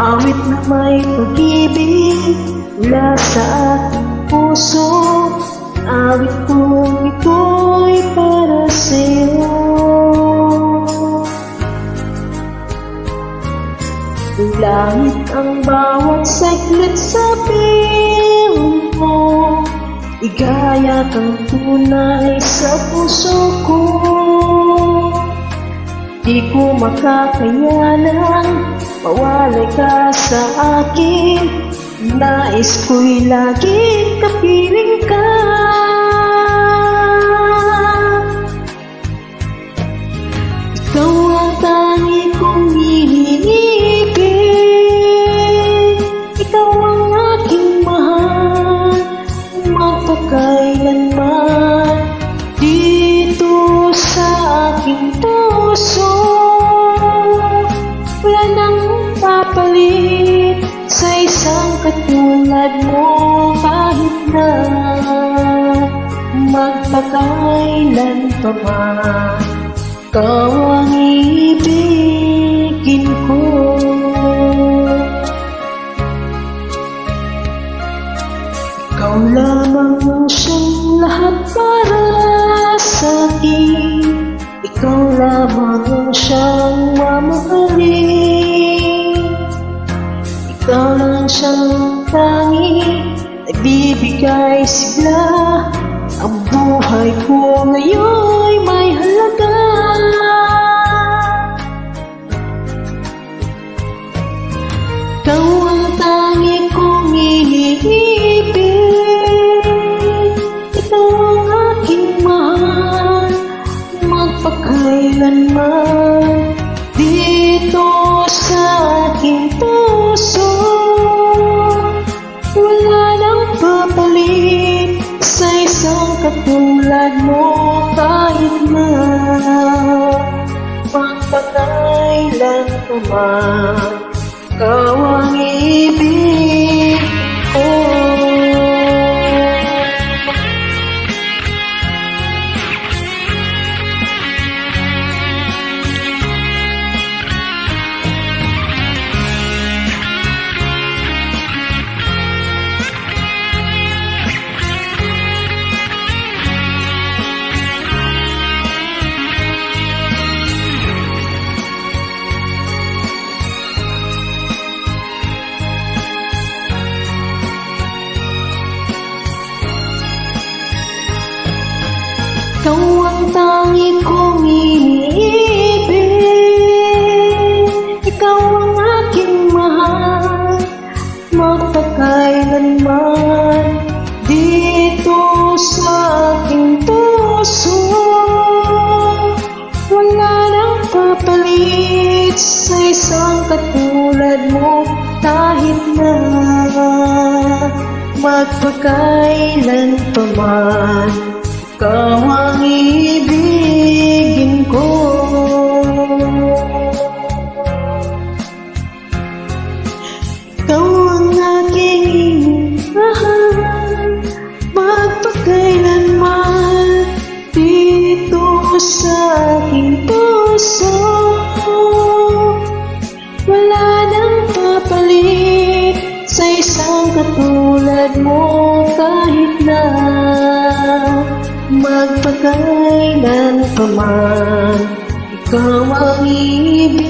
Awit na may pag-ibig mula sa aking puso. Awit kong ito'y para sa'yo. Langit ang bawat saglit sa piling mo. Igaya kang tunay sa puso ko Di ko makakayanan Mawalay ka sa akin. Nais ko'y laging kapiling ka. Ikaw ang tangi kong iniibig Ikaw ang aking mahal Magpakailanman Dito sa aking puso. Wala nang papalit Sa isang katulad mo. Kahit na Magpakailan pa man ikaw ang ibigin ko. Ikaw lamang ang siyang lahat para sa akin. Ikaw lamang ang siyang mamahalin. Ikaw lang siyang tanging Nagbibigay sigla. Ang buhay ko ngayon'y may Magpakailan pa man Ikaw ang tangi kong iniibig Ikaw ang aking mahal. Magpakailanman Dito sa aking puso. Wala nang papalit Sa isang katulad mo Kahit na Magpakailan pa man ikaw ang ibigin ko. Ikaw ang aking mahal. Magpakailanman Dito sa aking puso. Wala nang papalit Sa isang katulad mo Kahit na Magpakailan pa man Ikaw ang ibig